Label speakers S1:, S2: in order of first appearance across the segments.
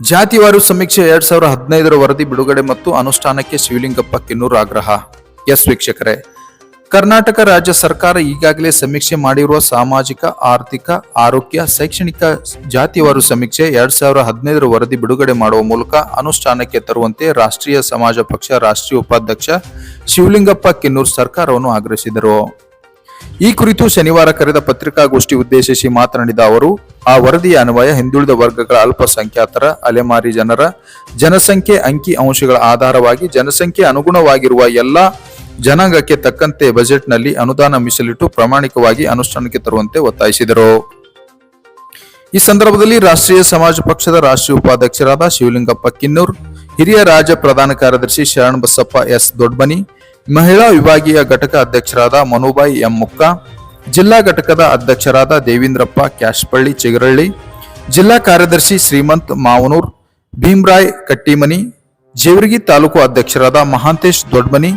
S1: ಜಾತಿವಾರು ಸಮೀಕ್ಷೆ ಎರಡ್ ಸಾವಿರದ ಹದಿನೈದರ ವರದಿ ಬಿಡುಗಡೆ ಮತ್ತು ಅನುಷ್ಠಾನಕ್ಕೆ ಶಿವಲಿಂಗಪ್ಪ ಕಿನ್ನೂರ್ ಆಗ್ರಹ. ಎಸ್ ವೀಕ್ಷಕರೇ, ಕರ್ನಾಟಕ ರಾಜ್ಯ ಸರ್ಕಾರ ಈಗಾಗಲೇ ಸಮೀಕ್ಷೆ ಮಾಡಿರುವ ಸಾಮಾಜಿಕ, ಆರ್ಥಿಕ, ಆರೋಗ್ಯ, ಶೈಕ್ಷಣಿಕ ಜಾತಿವಾರು ಸಮೀಕ್ಷೆ ಎರಡ್ ಸಾವಿರದ ಹದಿನೈದರ ವರದಿ ಬಿಡುಗಡೆ ಮಾಡುವ ಮೂಲಕ ಅನುಷ್ಠಾನಕ್ಕೆ ತರುವಂತೆ ರಾಷ್ಟ್ರೀಯ ಸಮಾಜ ಪಕ್ಷ ರಾಷ್ಟ್ರೀಯ ಉಪಾಧ್ಯಕ್ಷ ಶಿವಲಿಂಗಪ್ಪ ಕಿನ್ನೂರ್ ಸರ್ಕಾರವನ್ನು ಆಗ್ರಹಿಸಿದರು. ಈ ಕುರಿತು ಶನಿವಾರ ಕರೆದ ಪತ್ರಿಕಾಗೋಷ್ಠಿ ಉದ್ದೇಶಿಸಿ ಮಾತನಾಡಿದ ಅವರು, ಆ ವರದಿಯ ಅನ್ವಯ ಹಿಂದುಳಿದ ವರ್ಗಗಳ ಅಲ್ಪಸಂಖ್ಯಾತರ, ಅಲೆಮಾರಿ ಜನರ, ಜನಸಂಖ್ಯೆ ಅಂಕಿ ಅಂಶಗಳ ಆಧಾರವಾಗಿ ಜನಸಂಖ್ಯೆ ಅನುಗುಣವಾಗಿರುವ ಎಲ್ಲ ಜನಾಂಗಕ್ಕೆ ತಕ್ಕಂತೆ ಬಜೆಟ್ನಲ್ಲಿ ಅನುದಾನ ಮೀಸಲಿಟ್ಟು ಪ್ರಾಮಾಣಿಕವಾಗಿ ಅನುಷ್ಠಾನಕ್ಕೆ ತರುವಂತೆ ಒತ್ತಾಯಿಸಿದರು. ಈ ಸಂದರ್ಭದಲ್ಲಿ ರಾಷ್ಟ್ರೀಯ ಸಮಾಜ ಪಕ್ಷದ ರಾಷ್ಟ್ರೀಯ ಉಪಾಧ್ಯಕ್ಷರಾದ ಶಿವಲಿಂಗಪ್ಪ ಕಿನ್ನೂರ್, ಹಿರಿಯ ರಾಜ್ಯ ಪ್ರಧಾನ ಕಾರ್ಯದರ್ಶಿ ಶರಣಬಸಪ್ಪ ಎಸ್ ದೊಡ್ಮನಿ ಮಹಿಳಾ ವಿಭಾಗೀಯ ಘಟಕ ಅಧ್ಯಕ್ಷರಾದ ಮನುಬಾಯಿ ಎಂ ಮುಕ್ಕ ಜಿಲ್ಲಾ ಘಟಕದ ಅಧ್ಯಕ್ಷರಾದ ದೇವೇಂದ್ರಪ್ಪ ಕ್ಯಾಶ್ಪಳ್ಳಿ ಚಿಗರಳ್ಳಿ, ಜಿಲ್ಲಾ ಕಾರ್ಯದರ್ಶಿ ಶ್ರೀಮಂತ್ ಮಾವನೂರ್, ಭೀಮ್ರಾಯ್ ಕಟ್ಟಿಮನಿ, ಜೇವರ್ಗಿ ತಾಲೂಕು ಅಧ್ಯಕ್ಷರಾದ ಮಹಾಂತೇಶ್ ದೊಡ್ಮನಿ,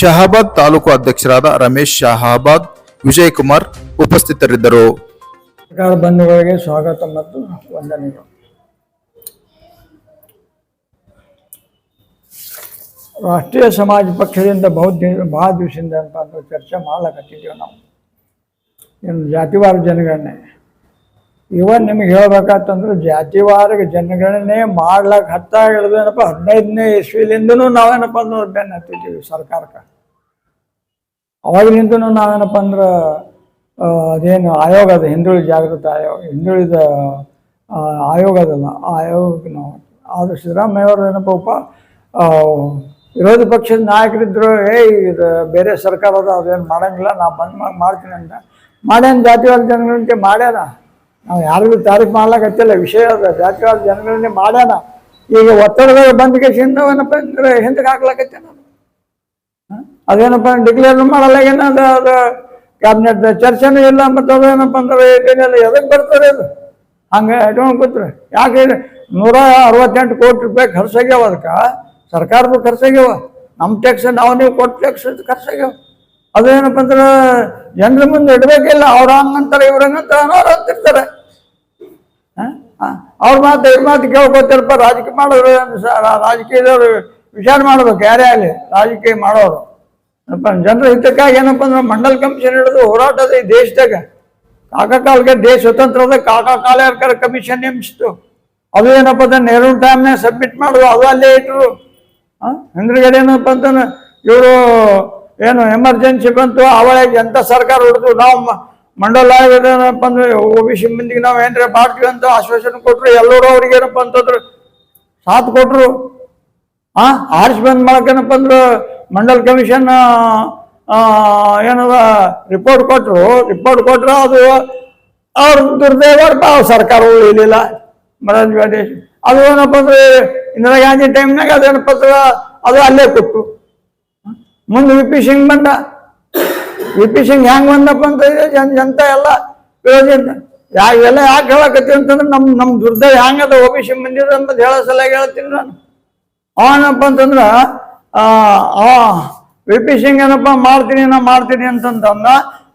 S1: ಶಹಾಬಾದ್ ತಾಲೂಕು ಅಧ್ಯಕ್ಷರಾದ ರಮೇಶ್ ಶಹಾಬಾದ್, ವಿಜಯಕುಮಾರ್ ಉಪಸ್ಥಿತರಿದ್ದರು.
S2: ಸ್ವಾಗತ ಮತ್ತು ವಂದನೆಗಳು. ರಾಷ್ಟ್ರೀಯ ಸಮಾಜ ಪಕ್ಷದಿಂದ ಬಹು ದಿನ ಭಾಳ ದಿವಸದಿಂದ ಅಂತ ಅಂದ್ರೆ ಚರ್ಚೆ ಮಾಡ್ಲಕತ್ತಿದ್ದೀವಿ ನಾವು. ಇನ್ನು ಜಾತಿವಾರ ಜನಗಣನೆ. ಇವನ್ ನಿಮಗೆ ಹೇಳ್ಬೇಕಂತಂದ್ರೆ ಜಾತಿವಾರ ಜನಗಣನೆ ಮಾಡ್ಲಕ್ಕೆ ಹತ್ತ ಹಿಡಿದೇನಪ್ಪ ಹದಿನೈದನೇ ಇಸ್ವಿಲಿಂದನೂ ನಾವೇನಪ್ಪ ಅಂದ್ರೆ ಬೆನ್ನ ಹತ್ತಿದ್ದೀವಿ ಸರ್ಕಾರಕ್ಕೆ. ಅವಾಗಿನಿಂದನೂ ನಾವೇನಪ್ಪ ಅಂದ್ರೆ ಅದೇನು ಆಯೋಗ ಅದು, ಹಿಂದುಳಿದ ಜಾಗೃತ ಆಯೋಗ, ಹಿಂದುಳಿದ ಆಯೋಗ ಅದಲ್ಲ ಆಯೋಗಕ್ಕೆ ನಾವು. ಆದ್ರೆ ಸಿದ್ದರಾಮಯ್ಯವರು ಏನಪ್ಪ ವಿರೋಧ ಪಕ್ಷದ ನಾಯಕರಿದ್ರು, ಏ, ಇದು ಬೇರೆ ಸರ್ಕಾರ ಅದ ಅದೇನು ಮಾಡೋಂಗಿಲ್ಲ, ನಾವು ಬಂದ್ ಮಾಡಿ ಮಾಡ್ತೀನಿ ಅಂತ. ಮಾಡ್ಯಾನ ಜಾತಿವಾದ ಜನಗಳಂತೆ ಮಾಡ್ಯಾನ. ನಾವು ಯಾರಿಗೂ ತಾರೀಫ್ ಮಾಡ್ಲಾಕತ್ತಿಲ್ಲ, ವಿಷಯ ಅದ. ಜಾತಿವಾದ ಜನಗಳನ್ನೇ ಮಾಡ್ಯಾನ. ಈಗ ಒತ್ತಡದಾಗ ಬಂದ ಕೇಸಿಂದ ಏನಪ್ಪ ಅಂದ್ರೆ ಹಿಂದಕ್ಕೆ ಹಾಕ್ಲಾಕತ್ತೆ ನಾನು. ಅದೇನಪ್ಪ ಡಿಕ್ಲೇರ್ ಮಾಡಲ್ಲ ಏನದ ಅದು ಕ್ಯಾಬಿನೆಟ್ ಚರ್ಚೆನೂ ಇಲ್ಲ, ಮತ್ತು ಅದೇನಪ್ಪ ಅಂದ್ರೆ ಏನಿಲ್ಲ ಎದಕ್ಕೆ ಬರ್ತಾರೆ ಅದು? ಹಂಗೆ, ಇಟ್ಕೊಂಡು ಕೂತ್ರೆ. ಯಾಕೆ? ನೂರ ಅರವತ್ತೆಂಟು ಕೋಟಿ ರೂಪಾಯಿ ಖರ್ಚಾಗ್ಯಾವ ಅದಕ್ಕೆ. ಸರ್ಕಾರದ ಖರ್ಚಾಗ್ಯವ. ನಮ್ಮ ಟ್ಯಾಕ್ಸ್ ನಾವು ನೀವು ಕೊಟ್ಟು ಟ್ಯಾಕ್ಸ್ ಖರ್ಚಾಗ್ಯವ. ಅದೇನಪ್ಪ ಅಂದ್ರೆ ಜನರ ಮುಂದೆ ಇಡಬೇಕಿಲ್ಲ, ಅವ್ರ ಹಂಗಂತಾರೆ ಇವ್ರ ಹಂಗಂತಾರೆ ಅನ್ನೋರು ಅಂತಿರ್ತಾರೆ. ಅವ್ರ ಮಾತು, ಇವ್ರ ಮಾತು ಕೇಳ್ಕೊತಿರಪ್ಪ, ರಾಜಕೀಯ ಮಾಡೋರು ರಾಜಕೀಯದವರು ವಿಚಾರ ಮಾಡ್ಬೇಕು, ಯಾರೇ ಆಗಲಿ, ರಾಜಕೀಯ ಮಾಡೋರು. ಜನರ ಹಿತಕ್ಕಾಗಿ ಏನಪ್ಪ ಅಂದ್ರೆ ಮಂಡಲ್ ಕಮಿಷನ್ ಹಿಡಿದು ಹೋರಾಟದ ಈ ದೇಶದಾಗ. ಕಾಲಕ್ಕೆ ದೇಶ ಸ್ವತಂತ್ರದ ಕಾಕಾ ಕಾಲೇಕರ ಕಮಿಷನ್ ನೇಮಿಸಿತು. ಅದು ಏನಪ್ಪ ಅಂದ್ರೆ ನೆಹರು ಟೈಮ್ನಾಗ ಸಬ್ಮಿಟ್ ಮಾಡೋದು, ಅದು ಅಲ್ಲೇ ಇಟ್ಟರು ಹಿಂದ್ಗಡೆ ಏನಪ್ಪ ಅಂತಂದ್ರೆ, ಇವರು ಏನು ಎಮರ್ಜೆನ್ಸಿ ಬಂತು ಅವಳಿಗೆ ಎಂಥ ಸರ್ಕಾರ ಹೊಡೆದು ನಾವು ಮಂಡಲ ಏನಪ್ಪ ಅಂದ್ರೆ ಒ ಬಿ ಸಿ ಮಂದಿಗೆ ನಾವು ಏನ್ರ ಮಾಡ್ತೀವಿ ಅಂತ ಆಶ್ವಾಸನೆ ಕೊಟ್ರು, ಎಲ್ಲರೂ ಅವ್ರಿಗೆ ಏನಪ್ಪ ಅಂತಂದ್ರೆ ಸಾಥ್ ಕೊಟ್ರು. ಆ? ಆರ್ಸ್ ಬಂದ್ ಮಾಡಕೇನಪ್ಪ ಅಂದ್ರೆ, ಮಂಡಲ್ ಕಮಿಷನ್ ಏನದ ರಿಪೋರ್ಟ್ ಕೊಟ್ರು. ರಿಪೋರ್ಟ್ ಕೊಟ್ರು, ಅದು ಅವ್ರ ದುರ್ದೈವ ಸರ್ಕಾರ ಉಳಿಲಿಲ್ಲ. ಮರಾಜ್ ಅದು ಏನಪ್ಪ ಅಂದ್ರೆ ಇಂದಿರಾ ಗಾಂಧಿ ಟೈಮ್ನಾಗ ಅದೇನಪ್ಪ ಪತ್ರ ಅದು ಅಲ್ಲೇ ಕೊಟ್ಟು ಮುಂದೆ ವಿ ಪಿ ಸಿಂಗ್ ಬಂದ ವಿ ಪಿ ಸಿಂಗ್ ಹೆಂಗೆ ಬಂದಪ್ಪ ಅಂತ ಜನ ಜನತ ಎಲ್ಲ ಪ್ರಯೋಜನ ಯಾ ಇವೆಲ್ಲ ಯಾಕೆ ಹೇಳಕತ್ತೀವಿ ಅಂತಂದ್ರೆ ನಮ್ಮ ನಮ್ಮ ದುರ್ದ ಹೆಂಗದ ಒ ಬಿ ಸಿ ಮಂದಿರ ಅಂತ ಹೇಳೋ ಸಲಹೆ ಹೇಳ್ತೀನಿ ನಾನು ಅವನಪ್ಪ ಅಂತಂದ್ರೆ ವಿ ಪಿ ಸಿಂಗ್ ಏನಪ್ಪ ಮಾಡ್ತೀನಿ ನಾ ಮಾಡ್ತೀನಿ ಅಂತಂದ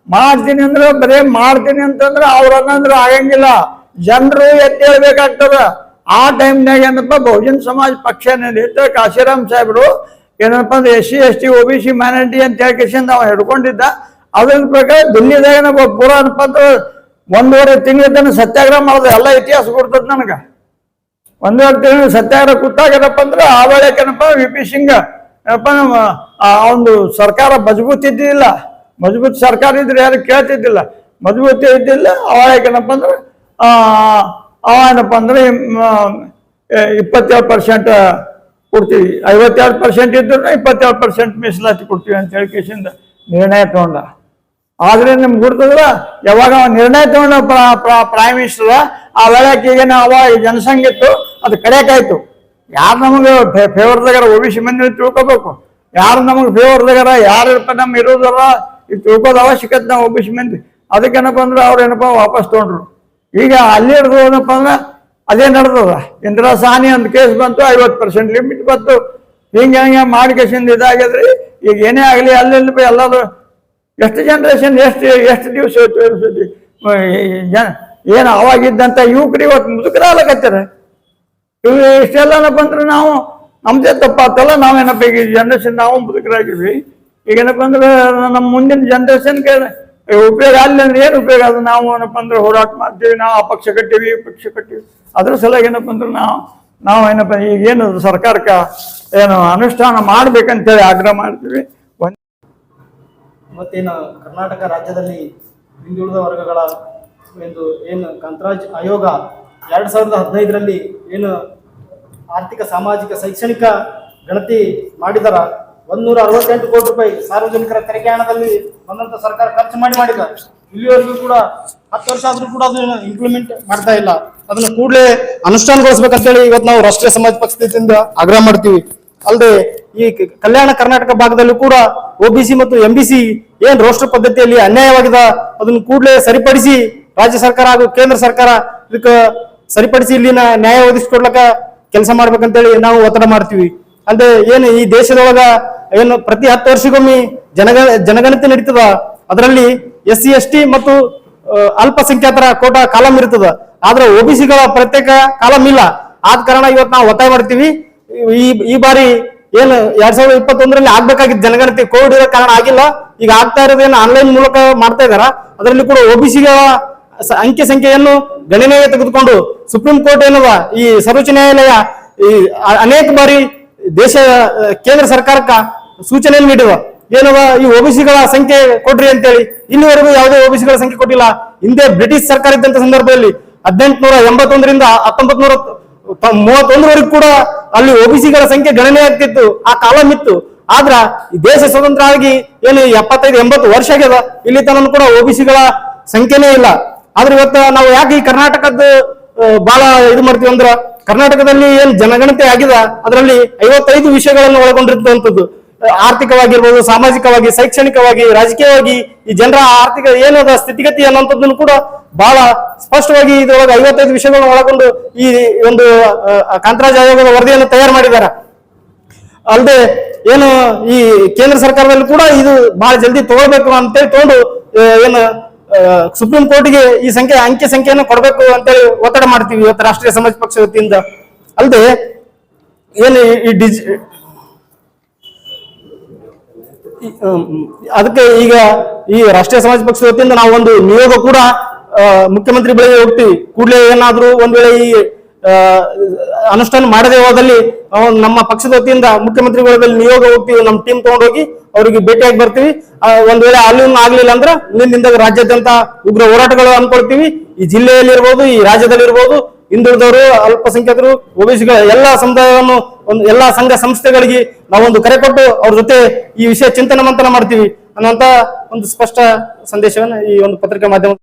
S2: ಮಾಡ್ತೀನಿ ಅಂದ್ರೆ ಬರೇ ಮಾಡ್ತೀನಿ ಅಂತಂದ್ರೆ ಅವ್ರ ಅನ್ನಂದ್ರೆ ಆಗಂಗಿಲ್ಲ ಜನರು ಎತ್ತಿ ಹೇಳ್ಬೇಕಾಗ್ತದ ಆ ಟೈಮ್ನಾಗ ಏನಪ್ಪ, ಬಹುಜನ್ ಸಮಾಜ ಪಕ್ಷ ನಡೆಯುತ್ತೆ ಕಾಶಿರಾಮ್ ಸಾಹೇಬರು ಏನಪ್ಪ ಅಂದ್ರೆ S C, S T O B C minority ಅಂತ ಹೇಳ್ಕೇಸಿಂದ ಅವ ಹಿಡ್ಕೊಂಡಿದ್ದ. ಅದ್ರ ಪ್ರಕಾರ ದಿಲ್ಲಿದಾಗ ಏನಪ್ಪ, ಪೂರ ಏನಪ್ಪ ಅಂದ್ರೆ ಒಂದೂವರೆ ತಿಂಗಳ ತನಕ ಸತ್ಯಾಗ್ರಹ ಮಾಡೋದು ಎಲ್ಲ ಇತಿಹಾಸ ಕೊಡ್ತದ ನನಗೆ. ಒಂದೂವರೆ ತಿಂಗಳ ಸತ್ಯಾಗ್ರಹ ಕೂತಾಗೇನಪ್ಪ ಅಂದ್ರೆ ಆ ವೇಳೆಕೇನಪ್ಪ ವಿ ಪಿ ಸಿಂಗ್ ಏನಪ್ಪ ಒಂದು ಸರ್ಕಾರ ಮಜಬೂತ್ ಇದ್ದಿಲ್ಲ ಮಜಬೂತ್ ಸರ್ಕಾರ ಇದ್ರೆ ಯಾರು ಕೇಳ್ತಿದ್ದಿಲ್ಲ. ಮಜಬೂತಿ ಇದ್ದಿಲ್ಲ ಅವಾಗೇನಪ್ಪ ಅಂದ್ರೆ, ಆ ಅವ ಏನಪ್ಪ ಅಂದ್ರೆ ಇಪ್ಪತ್ತೇಳು ಪರ್ಸೆಂಟ್ ಕೊಡ್ತೀವಿ. ಐವತ್ತೆರಡು ಪರ್ಸೆಂಟ್ ಇದ್ರೂ ಇಪ್ಪತ್ತೇಳು ಪರ್ಸೆಂಟ್ ಮೀಸಲಾತಿ ಕೊಡ್ತೀವಿ ಅಂತ ಹೇಳಿ ಕೇಸಿಂದ ನಿರ್ಣಯ ತಗೊಂಡ. ಆದ್ರೆ ನಿಮ್ಗೆ ಗುರ್ತದಲ್ಲ, ಯಾವಾಗ ಅವ ನಿರ್ಣಯ ತಗೊಂಡ ಪ್ರೈಮ್ ಮಿನಿಸ್ಟರ್ ಆ ವೇಳಕ್ಕೆ ಈಗ ಅವ ಈ ಇತ್ತು ಅದು ಕಡೆಕಾಯ್ತು ಯಾರು ನಮಗೆ ಫೇವರ್ದಾಗಾರ ಒ ಬಿ ಸಿ ಮಂದಿ ತಿಳ್ಕೊಬೇಕು. ಯಾರು ನಮಗೆ ಫೇವರ್ದಾಗಾರ ಯಾರು ನಮ್ಮ ಇರೋದಲ್ಲ ಇದು ತಿಳ್ಕೋದ ಅವಶ್ಯಕತೆ ನಾವು ಒ ಬಿ ಸಿ ಮಂದಿ. ಅದಕ್ಕೇನಪ್ಪ ಅಂದ್ರೆ ಅವ್ರು ಏನಪ್ಪ ವಾಪಸ್ ತಗೊಂಡ್ರು. ಈಗ ಅಲ್ಲಿ ಹಿಡಿದು ಅಂದ್ರೆ, ಅದೇ ನಡೆದದ. ಇಂದಿರಾ ಸಾನಿ ಅಂತ ಕೇಸ್ ಬಂತು, ಐವತ್ತು ಪರ್ಸೆಂಟ್ ಲಿಮಿಟ್ ಬಂತು. ಹಿಂಗೆ ಹಿಂಗೆ ಮಾಡಿ ಕೇಸಿಂದ ಇದಾಗ್ಯದ್ರಿ ಈಗ ಏನೇ ಆಗಲಿ, ಅಲ್ಲಿ ಎಲ್ಲದು ಎಷ್ಟು ಜನ್ರೇಷನ್ ಎಷ್ಟು ಎಷ್ಟು ದಿವಸ ಜನ ಏನು ಅವಾಗಿದ್ದಂಥ ಯುವಕರು ಇವತ್ತು ಮುದುಕರಾಗಕತ್ತಾರೆ ಇವು ಇಷ್ಟೆಲ್ಲನಪ್ಪ ಅಂದ್ರೆ ನಾವು ನಮ್ದೇ ತಪ್ಪಾತಲ್ಲ, ನಾವೇನಪ್ಪ ಈಗ ಜನ್ರೇಷನ್ ನಾವು ಮುದುಕರಾಗಿದ್ವಿ. ಈಗ ಏನಪ್ಪ ಅಂದ್ರೆ, ನಮ್ಮ ಮುಂದಿನ ಜನ್ರೇಷನ್ಗೆ ಉಪಯೋಗ ಅಲ್ಲಿ ಅಂದ್ರೆ ಏನು ಉಪಯೋಗ? ಅದು ನಾವು ಏನಪ್ಪ ಅಂದ್ರೆ ಹೋರಾಟ ಮಾಡ್ತೀವಿ, ನಾವು ಆ ಪಕ್ಷ ಕಟ್ಟಿವಿ ಪಕ್ಷ ಕಟ್ಟಿವಿ. ಅದ್ರ ಸಲುವಾಗಿ ಏನಪ್ಪ ಅಂದ್ರೆ ನಾವು ನಾವು ಏನಪ್ಪ, ಈಗ ಏನು ಸರ್ಕಾರಕ್ಕೆ ಏನು ಅನುಷ್ಠಾನ ಮಾಡ್ಬೇಕಂತೇಳಿ ಆಗ್ರಹ ಮಾಡ್ತೀವಿ.
S3: ಮತ್ತೇನು ಕರ್ನಾಟಕ ರಾಜ್ಯದಲ್ಲಿ ಹಿಂದುಳಿದ ವರ್ಗಗಳ ಒಂದು ಏನು ಕಂತರಾಜ್ ಆಯೋಗ ಎರಡು ಸಾವಿರದ ಹದಿನೈದರಲ್ಲಿ ಏನು ಆರ್ಥಿಕ, ಸಾಮಾಜಿಕ, ಶೈಕ್ಷಣಿಕ ಗಣತಿ ಮಾಡಿದರ? ಒಂದೂರ ಅರವತ್ತೆಂಟು ಕೋಟಿ ರೂಪಾಯಿ ಸಾರ್ವಜನಿಕರ ತೆರಿಗೆ ಹಣದಲ್ಲಿ ಬಂದಂತ ಸರ್ಕಾರ ಖರ್ಚು ಮಾಡಿ ಮಾಡಿದ. ಇಲ್ಲಿವರೆಗೂ ಕೂಡ ಹತ್ತು ವರ್ಷ ಆದ್ರೂ ಕೂಡ ಅದನ್ನ ಇಂಪ್ಲಿಮೆಂಟ್ ಮಾಡ್ತಾ ಇಲ್ಲ. ಅದನ್ನ ಕೂಡಲೇ ಅನುಷ್ಠಾನಗೊಳಿಸ್ಬೇಕಂತೇಳಿ ಇವತ್ತು ನಾವು ರಾಷ್ಟ್ರೀಯ ಸಮಾಜ ಪಕ್ಷದಿಂದ ಆಗ್ರಹ ಮಾಡ್ತೀವಿ. ಅಲ್ಲದೆ ಈ ಕಲ್ಯಾಣ ಕರ್ನಾಟಕ ಭಾಗದಲ್ಲೂ ಕೂಡ ಒಬಿಸಿ ಮತ್ತು ಎಂಬಿಸಿ ಏನ್ ರೋಸ್ಟರ್ ಪದ್ಧತಿಯಲ್ಲಿ ಅನ್ಯಾಯವಾಗಿದೆ ಅದನ್ನು ಕೂಡಲೇ ಸರಿಪಡಿಸಿ ರಾಜ್ಯ ಸರ್ಕಾರ ಹಾಗೂ ಕೇಂದ್ರ ಸರ್ಕಾರ ಇದಕ್ಕೆ ಸರಿಪಡಿಸಿ ಇಲ್ಲಿನ ನ್ಯಾಯ ಒದಗಿಸ್ಕೊಡ್ಲಕ್ಕ ಕೆಲಸ ಮಾಡ್ಬೇಕಂತೇಳಿ ನಾವು ಒತ್ತಡ ಮಾಡ್ತೀವಿ. ಅಲ್ಲದೆ ಏನು ಈ ದೇಶದೊಳಗ ಏನು ಪ್ರತಿ ಹತ್ತು ವರ್ಷಕ್ಕೊಮ್ಮೆ ಜನಗ, ಜನಗಣತಿ ನಡೀತದ. ಅದರಲ್ಲಿ ಎಸ್ ಸಿ ಮತ್ತು ಅಲ್ಪಸಂಖ್ಯಾತರ ಕೋಟಾ ಕಾಲಂ ಇರ್ತದ. ಆದ್ರೆ ಒಬಿಸಿಗಳ ಪ್ರತ್ಯೇಕ ಕಾಲಂ ಇಲ್ಲ. ಆದ ಕಾರಣ ಇವತ್ತು ನಾವು ಒತ್ತಾಯ ಮಾಡ್ತೀವಿ. ಈ ಈ ಬಾರಿ ಏನು ಎರಡ್ ಸಾವಿರದ ಇಪ್ಪತ್ತೊಂದರಲ್ಲಿ ಆಗ್ಬೇಕಾಗಿತ್ತು ಜನಗಣತಿ ಕೋವಿಡ್ ಇರೋ ಕಾರಣ ಆಗಿಲ್ಲ. ಈಗ ಆಗ್ತಾ ಇರೋದೇನು ಆನ್ಲೈನ್ ಮೂಲಕ ಮಾಡ್ತಾ ಇದಾರ. ಅದರಲ್ಲಿ ಕೂಡ ಒಬಿಸಿಗಳ ಅಂಕಿ ಸಂಖ್ಯೆಯನ್ನು ಗಣನೆಗೆ ತೆಗೆದುಕೊಂಡು ಸುಪ್ರೀಂ ಕೋರ್ಟ್ ಏನದ, ಈ ಸರ್ವೋಚ್ಚ ನ್ಯಾಯಾಲಯ ಈ ಅನೇಕ ಬಾರಿ ದೇಶ ಕೇಂದ್ರ ಸರ್ಕಾರಕ್ಕ ಸೂಚನೆಯನ್ನು ನೀಡುವ ಏನವ ಈ ಒಬಿಸಿಗಳ ಸಂಖ್ಯೆ ಕೊಡ್ರಿ ಅಂತೇಳಿ ಇನ್ನುವರೆಗೂ ಯಾವುದೇ ಒಬಿಸಿಗಳ ಸಂಖ್ಯೆ ಕೊಟ್ಟಿಲ್ಲ. ಹಿಂದೆ ಬ್ರಿಟಿಷ್ ಸರ್ಕಾರ ಇದ್ದಂತ ಸಂದರ್ಭದಲ್ಲಿ ಹದಿನೆಂಟುನೂರ ಎಂಬತ್ತೊಂದರಿಂದ ಹತ್ತೊಂಬತ್ ನೂರ ಮೂವತ್ತೊಂದರವರೆಗೂ ಕೂಡ ಅಲ್ಲಿ ಒಬಿಸಿಗಳ ಸಂಖ್ಯೆ ಗಣನೆ ಆಗ್ತಿತ್ತು. ಆ ಕಾಲಂ ಇತ್ತು ಆದ್ರ ದೇಶ ಸ್ವತಂತ್ರ ಆಗಿ ಏನು ಎಪ್ಪತ್ತೈದು ಎಂಬತ್ತು ವರ್ಷ ಆಗ್ಯದ ಇಲ್ಲಿ ತನಕ ಕೂಡ ಒಬಿಸಿಗಳ ಸಂಖ್ಯೆನೇ ಇಲ್ಲ. ಆದ್ರೆ ಇವತ್ತು ನಾವು ಯಾಕೆ ಈ ಕರ್ನಾಟಕದ ಆ, ಬಹಳ ಇದು ಮಾಡ್ತೀವಿ ಅಂದ್ರ ಕರ್ನಾಟಕದಲ್ಲಿ ಏನ್ ಜನಗಣತಿ ಆಗಿದೆ ಅದರಲ್ಲಿ ಐವತ್ತೈದು ವಿಷಯಗಳನ್ನು ಒಳಗೊಂಡಿರ್ತಕ್ಕಂಥದ್ದು ಆರ್ಥಿಕವಾಗಿರ್ಬೋದು, ಸಾಮಾಜಿಕವಾಗಿ, ಶೈಕ್ಷಣಿಕವಾಗಿ, ರಾಜಕೀಯವಾಗಿ ಈ ಜನರ ಆರ್ಥಿಕ ಏನದ ಸ್ಥಿತಿಗತಿ ಅನ್ನೋಂಥದ್ದನ್ನು ಕೂಡ ಬಹಳ ಸ್ಪಷ್ಟವಾಗಿ ಇದರೊಳಗೆ ಐವತ್ತೈದು ವಿಷಯಗಳನ್ನು ಒಳಗೊಂಡು ಈ ಒಂದು ಕಾಂತರಾಜ್ ಆಯೋಗದ ವರದಿಯನ್ನು ತಯಾರು ಮಾಡಿದ್ದಾರೆ. ಅಲ್ಲದೆ ಏನು ಈ ಕೇಂದ್ರ ಸರ್ಕಾರದಲ್ಲಿ ಕೂಡ ಇದು ಬಹಳ ಜಲ್ದಿ ತಗೊಳ್ಬೇಕು ಅಂತೇಳಿ ತಗೊಂಡು ಏನು ಸುಪ್ರೀಂ ಕೋರ್ಟ್ಗೆ ಈ ಸಂಖ್ಯೆ, ಅಂಕಿ ಸಂಖ್ಯೆಯನ್ನು ಕೊಡಬೇಕು ಅಂತೇಳಿ ಒತ್ತಡ ಮಾಡ್ತೀವಿ ಇವತ್ತು ರಾಷ್ಟ್ರೀಯ ಸಮಾಜ ಪಕ್ಷ ವತಿಯಿಂದ. ಅಲ್ಲದೆ ಏನು ಈ- ಡಿಜಿ ಅದಕ್ಕೆ ಈಗ ಈ ರಾಷ್ಟ್ರೀಯ ಸಮಾಜ ಪಕ್ಷದ ವತಿಯಿಂದ ನಾವು ಒಂದು ನಿಯೋಗ ಕೂಡ ಮುಖ್ಯಮಂತ್ರಿ ಬಳಿ ಹೋಗ್ತೀವಿ. ಕೂಡಲೇ ಏನಾದರೂ ಒಂದ್ ವೇಳೆ ಈ ಅನುಷ್ಠಾನ ಮಾಡದೇ ಹೋದಲ್ಲಿ ನಮ್ಮ ಪಕ್ಷದ ವತಿಯಿಂದ ಮುಖ್ಯಮಂತ್ರಿಗಳ ಬಳಿ ನಿಯೋಗ ಹೋಗ್ತೀವಿ, ನಮ್ಮ ಟೀಮ್ ತಗೊಂಡೋಗಿ ಅವರಿಗೆ ಭೇಟಿಯಾಗಿ ಬರ್ತೀವಿ. ಒಂದ್ ವೇಳೆ ಅಲ್ಲಿ ಆಗ್ಲಿಲ್ಲ ಅಂದ್ರೆ ನಿನ್ನಿಂದ ರಾಜ್ಯಾದ್ಯಂತ ಉಗ್ರ ಹೋರಾಟಗಳು ಅನ್ಕೊಳ್ತೀವಿ ಈ ಜಿಲ್ಲೆಯಲ್ಲಿ ಇರ್ಬೋದು ಈ ರಾಜ್ಯದಲ್ಲಿ ಇರ್ಬೋದು ಹಿಂದುಳಿದವರು ಅಲ್ಪಸಂಖ್ಯಾತರು, ಒಬಿಸಿಗಳ ಎಲ್ಲಾ ಸಮುದಾಯವನ್ನು ಒಂದು ಎಲ್ಲ ಸಂಘ ಸಂಸ್ಥೆಗಳಿಗೆ ನಾವೊಂದು ಕರೆ ಕೊಟ್ಟು ಅವ್ರ ಜೊತೆ ಈ ವಿಷಯ ಚಿಂತನ ಮಂಥನ ಮಾಡ್ತೀವಿ ಅನ್ನುವಂತ ಒಂದು ಸ್ಪಷ್ಟ ಸಂದೇಶವನ್ನು ಈ ಒಂದು ಪತ್ರಿಕೆ ಮಾಧ್ಯಮ